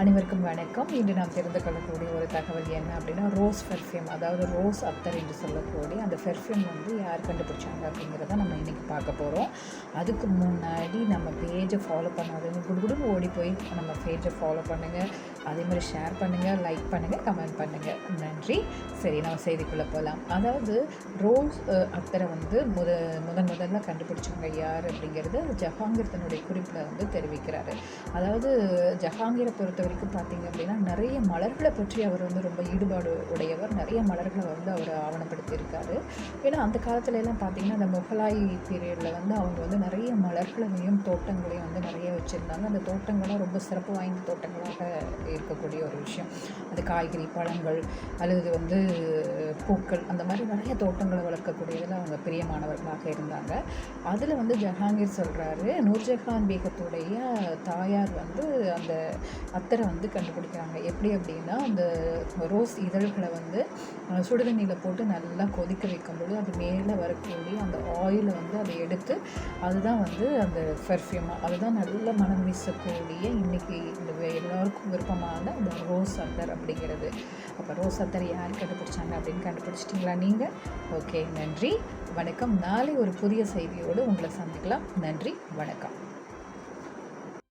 அனைவருக்கும் வணக்கம். இன்று நாம் தெரிந்து கொள்ளக்கூடிய ஒரு தகவல் என்ன அப்படின்னா ரோஸ் பெர்ஃப்யூம் அதாவது ரோஸ் அத்தர் என்று சொல்லக்கூடிய அந்த பெர்ஃப்யூம் வந்து யார் கண்டுபிடிச்சாங்க அப்படிங்கிறத நம்ம இன்றைக்கி பார்க்க போகிறோம் அதுக்கு முன்னாடி நம்ம பேஜை ஃபாலோ பண்ணாதவங்க குடுகுடுன்னு ஓடி போய் நம்ம பேஜை ஃபாலோ பண்ணுங்கள் அதே மாதிரி ஷேர் பண்ணுங்கள் லைக் பண்ணுங்கள் கமெண்ட் பண்ணுங்கள் நன்றி. சரி நம்ம செய்திக்குள்ளே போகலாம் அதாவது ரோஸ் அத்தரை வந்து முத முதன் முதல்ல கண்டுபிடிச்சவங்க யார் அப்படிங்கிறது ஜஹாங்கீர் தன்னுடைய குறிப்பில் வந்து தெரிவிக்கிறாரு. அதாவது ஜஹாங்கீரை பொறுத்த வரைக்கும் பார்த்தீங்க அப்படின்னா நிறைய மலர்களை பற்றி அவர் வந்து ரொம்ப ஈடுபாடு உடையவர். நிறைய மலர்களை வந்து அவர் ஆவணப்படுத்தியிருக்காரு. ஏன்னா அந்த காலத்துல எல்லாம் பார்த்தீங்கன்னா அந்த முகலாய் பீரியடில் வந்து அவங்க வந்து நிறைய மலர்களையும் தோட்டங்களையும் வந்து நிறைய வச்சுருந்தாங்க. அந்த தோட்டங்கள்லாம் ரொம்ப சிறப்பு வாய்ந்த தோட்டங்களாக இருக்கக்கூடிய ஒரு விஷயம். அது காய்கறி பழங்கள் அல்லது வந்து பூக்கள் அந்த மாதிரி நிறைய தோட்டங்களை வளர்க்கக்கூடியதில் அவங்க பிரியமானவர்களாக இருந்தாங்க. அதில் வந்து ஜஹாங்கீர் சொல்கிறாரு நூர்ஜஹான் பேகத்துடைய தாயார் வந்து அந்த அத்தர் வந்து கண்டுபிடிக்கிறாங்க. எப்படி அப்படின்னா அந்த ரோஸ் இதழ்களை வந்து சுடுதண்ணியில் போட்டு நல்லா கொதிக்க வைக்கும்போது அது மேலே வரக்கூடிய அந்த ஆயிலை வந்து அதை எடுத்து அதுதான் வந்து அந்த பெர்ஃப்யூமாக அதுதான் நல்ல மனம் வீசக்கூடிய இன்றைக்கி இந்த எல்லாருக்கும் விருப்பமான அந்த ரோஸ் அத்தர் அப்படிங்கிறது. அப்போ ரோஸ் அத்தர் யார் கண்டுபிடிச்சாங்க அப்படின்னு கண்டுபிடிச்சிட்டிங்களா நீங்கள் ஓகே நன்றி. வணக்கம். நாளை ஒரு புதிய செய்தியோடு உங்களை சந்திக்கலாம். நன்றி. வணக்கம்.